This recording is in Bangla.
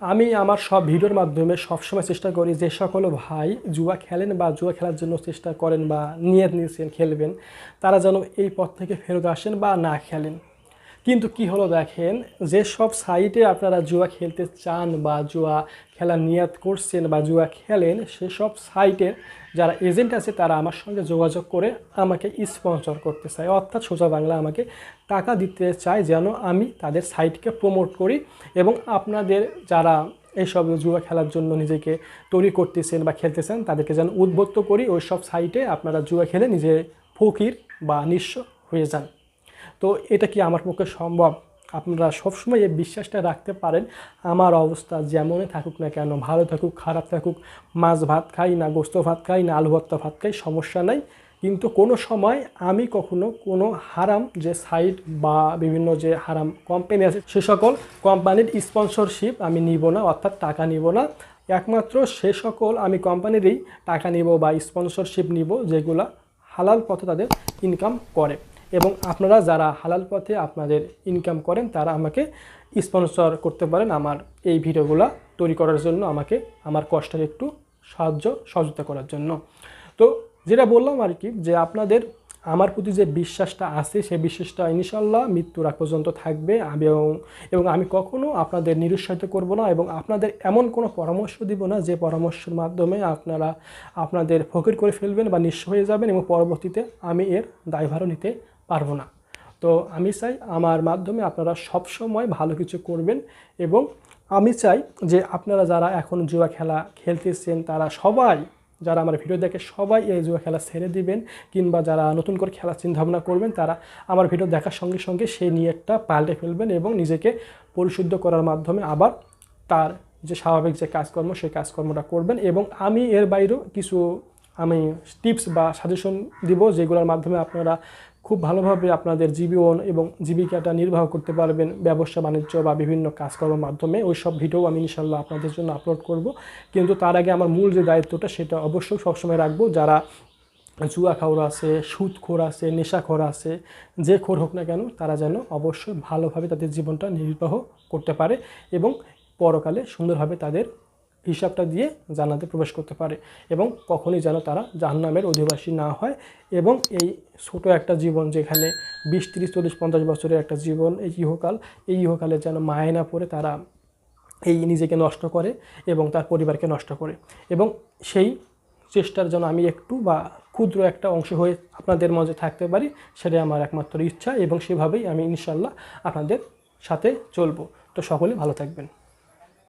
আমি আমার সব ভিডিওর মাধ্যমে সবসময় চেষ্টা করি যে সকল ভাই জুয়া খেলেন বা জুয়া খেলার জন্য চেষ্টা করেন বা নিয়ত নিয়েছেন, খেলবেন, তারা যেন এই পথ থেকে ফেরত আসেন বা না খেলেন। কিন্তু কি হলো দেখেন যে সব সাইটে আপনারা জুয়া খেলতে চান বা জুয়া খেলা নিয়াত করছেন বা জুয়া খেলেন, সেসব সাইটের যারা এজেন্ট আছে তারা আমার সঙ্গে যোগাযোগ করে আমাকে স্পন্সর করতে চায়। অর্থাৎ সোজা বাংলা আমাকে টাকা দিতে চায় যেন আমি তাদের সাইটকে প্রমোট করি এবং আপনাদের যারা এইসব জুয়া খেলার জন্য নিজেকে তৈরি করতেছেন বা খেলতেছেন, তাদেরকে যেন উদ্বুদ্ধ করি। ওই সব সাইটে আপনারা জুয়া খেলে নিজে ফকির বা নিঃস্ব হয়ে যান। তো এটা কি আমার পক্ষে সম্ভব? আপনারা সবসময় এই বিশ্বাসটা রাখতে পারেন। আমার অবস্থা যেমনই থাকুক না কেন, ভালো থাকুক, খারাপ থাকুক, মাছ ভাত খাই না, গোস্ত ভাত খাই না, আলু ভর্তা ভাত খাই, সমস্যা নাই। কিন্তু কোনো সময় আমি কখনো কোনো হারাম যে সাইট বা বিভিন্ন যে হারাম কোম্পানি আছে, সে সকল কোম্পানির স্পন্সরশিপ আমি নিব না, অর্থাৎ টাকা নিব না। একমাত্র সে সকল আমি কোম্পানিরই টাকা নিব বা স্পন্সরশিপ নিব যেগুলা হালাল পথে তাদের ইনকাম করে। এবং আপনারা যারা হালাল পথে আপনাদের ইনকাম করেন, তারা আমাকে স্পন্সর করতে পারেন আমার এই ভিডিওগুলো তৈরি করার জন্য, আমাকে আমার কষ্টের একটু সাহায্য, সহযোগিতা করার জন্য। তো যেটা বললাম আর কি, যে আপনাদের, আমার প্রতি যে বিশ্বাসটা আছে সেই বিশ্বাসটা ইনশাল্লাহ মৃত্যুর আগ পর্যন্ত থাকবে। এবং এবং আমি কখনো আপনাদের নিরুৎসাহিত করব না এবং আপনাদের এমন কোনো পরামর্শ দিব না যে পরামর্শের মাধ্যমে আপনারা, আপনাদের ফকির করে ফেলবেন বা নিঃস্ব হয়ে যাবেন এবং পরবর্তীতে আমি এর দায়ভারও নিতে পারব না। তো আমি চাই আমার মাধ্যমে আপনারা সব সময় ভালো কিছু করবেন এবং আমি চাই যে আপনারা যারা এখন জুয়া খেলা খেলতেছেন, তারা সবাই, যারা আমার ভিডিও দেখে সবাই এই জুয়া খেলা ছেড়ে দিবেন কিংবা যারা নতুন করে খেলার চিন্তাভাবনা করবেন, তারা আমার ভিডিও দেখার সঙ্গে সঙ্গে সেই নিয়তটা পাল্টে ফেলবেন এবং নিজেকে পরিশুদ্ধ করার মাধ্যমে আবার তার যে স্বাভাবিক যে কাজকর্ম, সেই কাজকর্মটা করবেন এবং আমি এর বাইরেও কিছু আমি টিপস বা সাজেশন দিব যেগুলোর মাধ্যমে আপনারা খুব ভালোভাবে আপনাদের জীবন এবং জীবিকাটা নির্বাহ করতে পারবেন, ব্যবসা, বাণিজ্য বা বিভিন্ন কাজকর্মের মাধ্যমে। ওই সব ভিডিও আমি ইনশাল্লাহ আপনাদের জন্য আপলোড করব। কিন্তু তার আগে আমার মূল যে দায়িত্বটা সেটা অবশ্যই সবসময় রাখব। যারা জুয়া খাওয়ার আছে সুদখোর আছে নেশাখোর আছে, যে খোর হোক না কেন, তারা যেন অবশ্যই ভালোভাবে তাদের জীবনটা নির্বাহ করতে পারে এবং পরকালে সুন্দরভাবে তাদের হিসাবটা দিয়ে জান্নাতে প্রবেশ করতে পারে এবং কখনই যেন তারা জাহান্নামের অধিবাসী না হয় এবং এই ছোট একটা জীবন যেখানে বিশ, তিরিশ, চল্লিশ, পঞ্চাশ বছরের একটা জীবন, এই ইহকাল, এই ইহকালে যেন মায়ে না পড়ে তারা এই নিজেকে নষ্ট করে এবং তার পরিবারকে নষ্ট করে। এবং সেই চেষ্টার জন্য আমি একটু বা ক্ষুদ্র একটা অংশ হয়ে আপনাদের মাঝে থাকতে পারি, সেটাই আমার একমাত্র ইচ্ছা এবং সেভাবেই আমি ইনশাল্লাহ আপনাদের সাথে চলবো। তো সকলে ভালো থাকবেন।